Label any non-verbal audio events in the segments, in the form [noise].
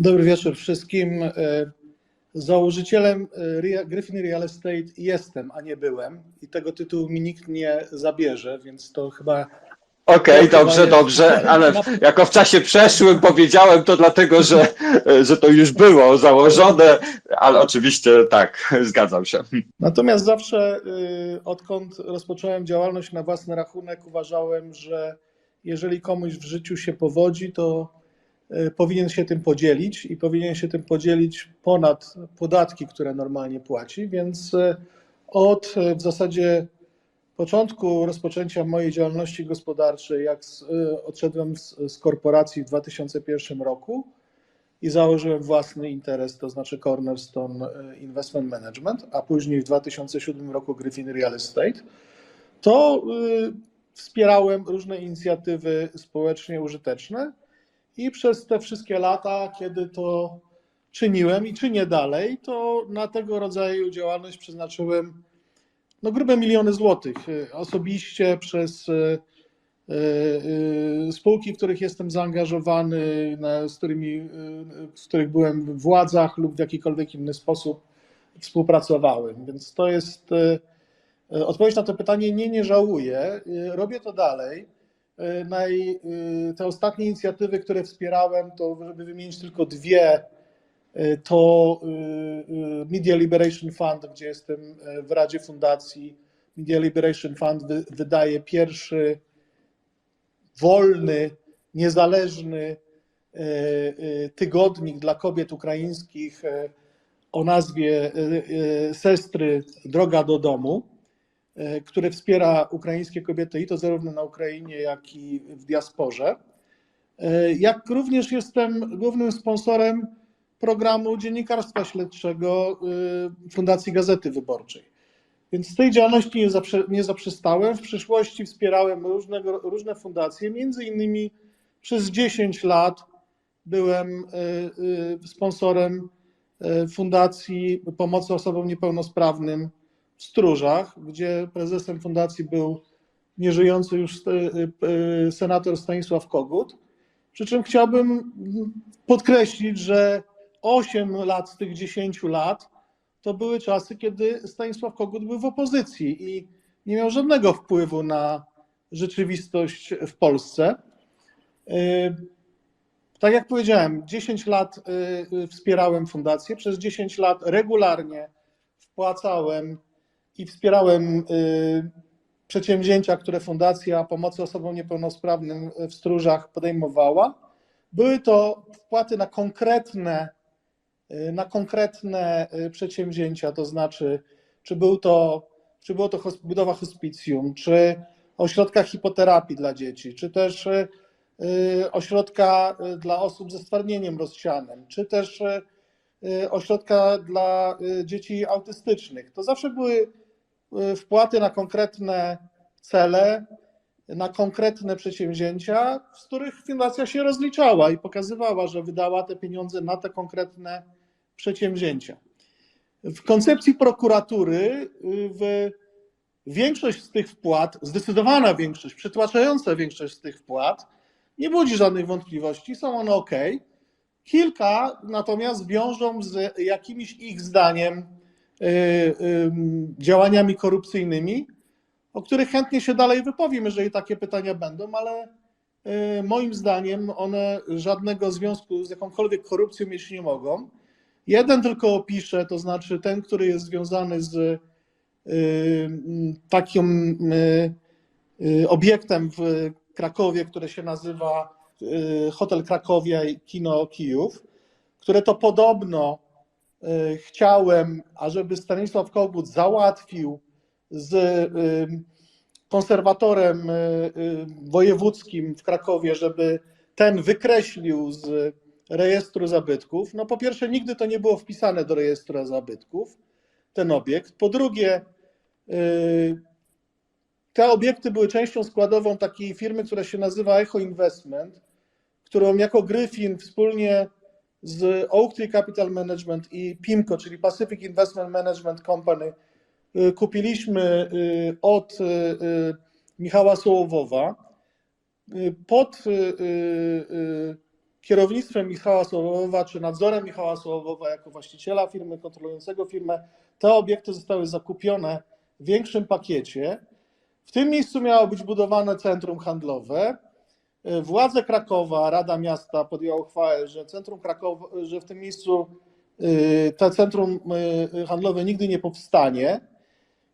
Dobry wieczór wszystkim. E, Założycielem e, Griffin Real Estate jestem, a nie byłem i tego tytułu mi nikt nie zabierze, więc to chyba Okej, chyba dobrze, dobrze, [laughs] ale jako w czasie przeszłym powiedziałem to dlatego, że, że to już było założone, ale oczywiście tak, zgadzam się. Natomiast zawsze, odkąd rozpocząłem działalność na własny rachunek, uważałem, że jeżeli komuś w życiu się powodzi, to powinien się tym podzielić i powinien się tym podzielić ponad podatki, które normalnie płaci. Więc y, od y, w zasadzie początku rozpoczęcia mojej działalności gospodarczej, jak odszedłem z, z korporacji w 2001 roku, i założyłem własny interes, to znaczy Cornerstone e, Investment Management, a później w 2007 roku Griffin Real Estate, to wspierałem różne inicjatywy społecznie użyteczne i przez te wszystkie lata, kiedy to czyniłem i czynię dalej, to na tego rodzaju działalność przeznaczyłem no, grube miliony złotych. Osobiście przez y, y, spółki, w których jestem zaangażowany, z, którymi, y, z których byłem w władzach lub w jakikolwiek inny sposób współpracowałem. Więc to jest odpowiedź na to pytanie. Nie, nie żałuję. Robię to dalej. Y, Naj, y, te ostatnie inicjatywy, które wspierałem, to żeby wymienić tylko dwie, y, to Media Liberation Fund, gdzie jestem w Radzie Fundacji. Media Liberation Fund wy, wydaje pierwszy wolny, niezależny e, e, tygodnik dla kobiet ukraińskich e, o nazwie e, e, Sestry Droga do domu, e, które wspiera ukraińskie kobiety i to zarówno na Ukrainie, jak i w diasporze. E, Jak również jestem głównym sponsorem programu dziennikarstwa śledczego e, Fundacji Gazety Wyborczej. Więc z tej działalności nie, zaprze, nie zaprzestałem. W przyszłości wspierałem różne fundacje, między innymi przez 10 lat byłem sponsorem Fundacji Pomocy Osobom Niepełnosprawnym w Stróżach, gdzie prezesem fundacji był nieżyjący już y, y, senator Stanisław Kogut. Przy czym chciałbym podkreślić, że 8 lat z tych 10 lat to były czasy, kiedy Stanisław Kogut był w opozycji i nie miał żadnego wpływu na rzeczywistość w Polsce. Yy, Tak jak powiedziałem, 10 lat wspierałem fundację, przez 10 lat regularnie wpłacałem i wspierałem yy, przedsięwzięcia, które Fundacja Pomocy Osobom Niepełnosprawnym w Stróżach podejmowała. Były to wpłaty na konkretne na konkretne y, przedsięwzięcia, to znaczy, czy, był to, czy było to budowa hospicjum, czy ośrodka hipoterapii dla dzieci, czy też y, y, ośrodka y, dla osób ze stwardnieniem rozsianym, czy też y, y, ośrodka dla y, dzieci autystycznych. To zawsze były y, wpłaty na konkretne cele, na konkretne przedsięwzięcia, z których fundacja się rozliczała i pokazywała, że wydała te pieniądze na te konkretne przedsięwzięcia. W koncepcji prokuratury y, w większość z tych wpłat, zdecydowana większość, przytłaczająca większość z tych wpłat, nie budzi żadnych wątpliwości, są one ok. Kilka natomiast wiążą z jakimiś ich zdaniem y, y, działaniami korupcyjnymi, o których chętnie się dalej wypowiem, jeżeli takie pytania będą, ale y, moim zdaniem one żadnego związku z jakąkolwiek korupcją mieć nie mogą. Jeden tylko opiszę, to znaczy ten, który jest związany z y, takim y, y, obiektem w Krakowie, które się nazywa y, Hotel Krakowia i Kino Kijów, które to podobno y, chciałem, ażeby Stanisław Kogut załatwił z y, konserwatorem y, y, wojewódzkim w Krakowie, żeby ten wykreślił z rejestru zabytków. No po pierwsze, nigdy to nie było wpisane do rejestru zabytków, ten obiekt. Po drugie, y, te obiekty były częścią składową takiej firmy, która się nazywa Echo Investment, którą jako Gryfin wspólnie z Oaktree Capital Management i PIMCO, czyli Pacific Investment Management Company, y, kupiliśmy y, od y, Michała Sołowowa. Pod kierownictwem Michała Sławowa, czy nadzorem Michała Sławowa jako właściciela firmy, kontrolującego firmę, te obiekty zostały zakupione w większym pakiecie. W tym miejscu miało być budowane centrum handlowe. Władze Krakowa, Rada Miasta podjęła uchwałę, że centrum Krakowa, że w tym miejscu y, to centrum y, handlowe nigdy nie powstanie.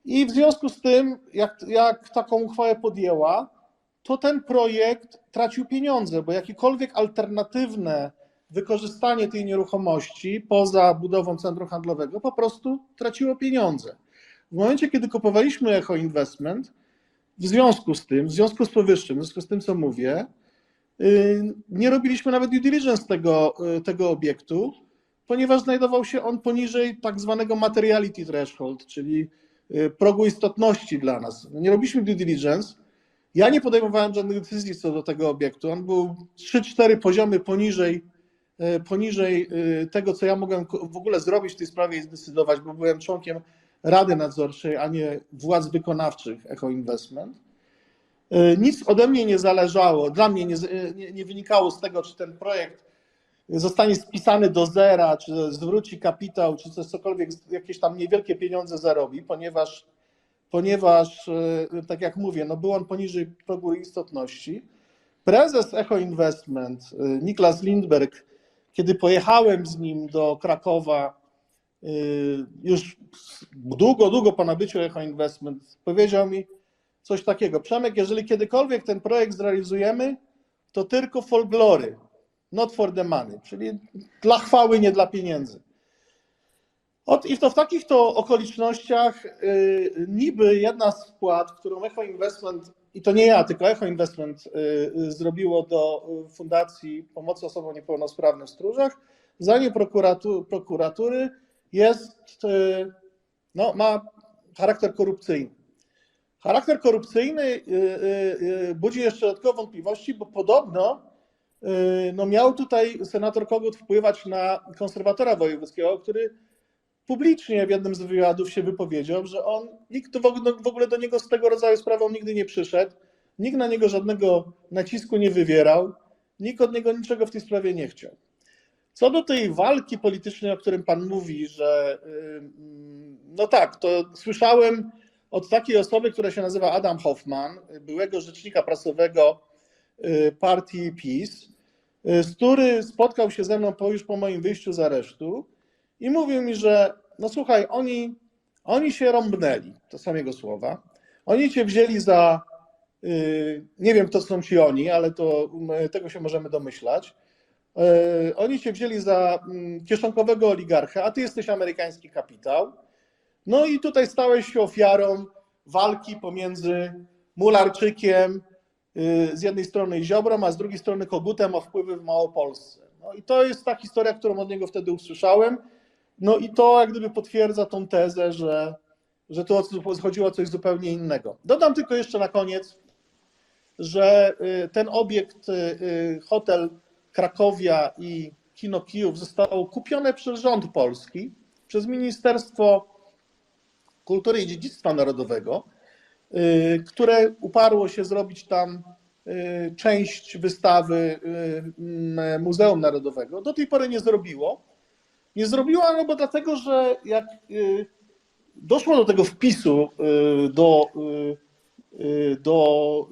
I w związku z tym, jak, jak taką uchwałę podjęła, to ten projekt tracił pieniądze, bo jakiekolwiek alternatywne wykorzystanie tej nieruchomości poza budową centrum handlowego po prostu traciło pieniądze. W momencie, kiedy kupowaliśmy Echo Investment, w związku z tym, w związku z powyższym, w związku z tym, co mówię, nie robiliśmy nawet due diligence tego, yy, tego obiektu, ponieważ znajdował się on poniżej tak zwanego materiality threshold, czyli yy, progu istotności dla nas. Nie robiliśmy due diligence. Ja nie podejmowałem żadnych decyzji co do tego obiektu. On był 3-4 poziomy poniżej, poniżej tego, co ja mogłem w ogóle zrobić w tej sprawie i zdecydować, bo byłem członkiem Rady Nadzorczej, a nie władz wykonawczych Echo Investment. Nic ode mnie nie zależało, dla mnie nie, nie, nie, wynikało z tego, czy ten projekt zostanie spisany do zera, czy zwróci kapitał, czy coś cokolwiek, jakieś tam niewielkie pieniądze zarobi, ponieważ, ponieważ tak jak mówię, no był on poniżej progu istotności. Prezes Echo Investment, Niklas Lindberg, kiedy pojechałem z nim do Krakowa, już długo, długo po nabyciu Echo Investment, powiedział mi coś takiego. Przemek, jeżeli kiedykolwiek ten projekt zrealizujemy, to tylko for glory, not for the money, czyli dla chwały, nie dla pieniędzy. I to w takich to okolicznościach yy, niby jedna z wpłat, którą Echo Investment, i to nie ja, tylko Echo Investment yy, zrobiło do Fundacji Pomocy Osobom Niepełnosprawnym w Stróżach, zdanie prokuratury jest, no, ma charakter korupcyjny. Charakter korupcyjny budzi jeszcze dodatkowe wątpliwości, bo podobno no, miał tutaj senator Kogut wpływać na konserwatora wojewódzkiego, który publicznie w jednym z wywiadów się wypowiedział, że on, nikt w ogóle do niego z tego rodzaju sprawą nigdy nie przyszedł, nikt na niego żadnego nacisku nie wywierał, nikt od niego niczego w tej sprawie nie chciał. Co do tej walki politycznej, o którym Pan mówi, że no tak, to słyszałem od takiej osoby, która się nazywa Adam Hoffman, byłego rzecznika prasowego partii PiS, z który spotkał się ze mną po, już po moim wyjściu z aresztu i mówił mi, że no słuchaj, oni, oni się rąbnęli, to są jego słowa, oni cię wzięli za, nie wiem kto są ci oni, ale to tego się możemy domyślać, oni cię wzięli za kieszonkowego oligarcha, a ty jesteś amerykański kapitał. No i tutaj stałeś się ofiarą walki pomiędzy Mularczykiem z jednej strony Ziobrą, a z drugiej strony Kogutem o wpływy w Małopolsce. No i to jest ta historia, którą od niego wtedy usłyszałem. No i to jak gdyby potwierdza tą tezę, że, że tu chodziło o coś zupełnie innego. Dodam tylko jeszcze na koniec, że ten obiekt, hotel Krakowia i Kino Kijów zostało kupione przez rząd polski, przez Ministerstwo Kultury i Dziedzictwa Narodowego, które uparło się zrobić tam część wystawy Muzeum Narodowego. Do tej pory nie zrobiło. Nie zrobiło, no bo dlatego, że jak doszło do tego wpisu do, do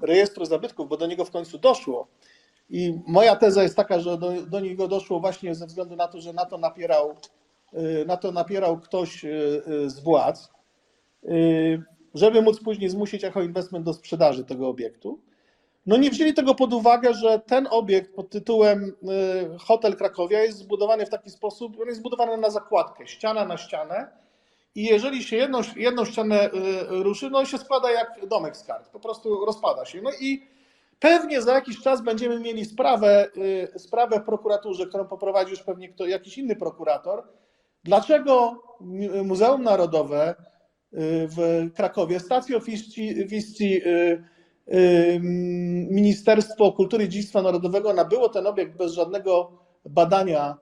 rejestru zabytków, bo do niego w końcu doszło, i moja teza jest taka, że do, do niego doszło właśnie ze względu na to, że na to napierał, na to napierał ktoś z władz, żeby móc później zmusić Echo Investment do sprzedaży tego obiektu. No nie wzięli tego pod uwagę, że ten obiekt pod tytułem Hotel Krakowia jest zbudowany w taki sposób, on jest zbudowany na zakładkę, ściana na ścianę i jeżeli się jedną, jedną ścianę ruszy, no się składa jak domek z kart, po prostu rozpada się. No i Pewnie za jakiś czas będziemy mieli sprawę, sprawę w prokuraturze, którą poprowadzi już pewnie kto, jakiś inny prokurator. Dlaczego Muzeum Narodowe y, w Krakowie, stację oficji y, y, Ministerstwo Kultury i Dziedzictwa Narodowego nabyło ten obiekt bez żadnego badania,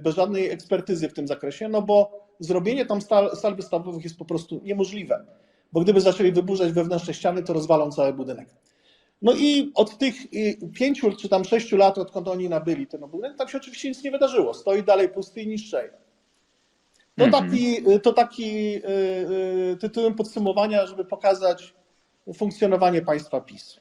bez żadnej ekspertyzy w tym zakresie, no bo zrobienie tam sal, sal wystawowych jest po prostu niemożliwe, bo gdyby zaczęli wyburzać wewnętrzne ściany, to rozwalą cały budynek. No i od tych pięciu czy tam sześciu lat, odkąd oni nabyli ten budynek, tam się oczywiście nic nie wydarzyło. Stoi dalej pusty i niszczeje. Mhm. Y, to taki, to taki tytułem podsumowania, żeby pokazać funkcjonowanie państwa PiS.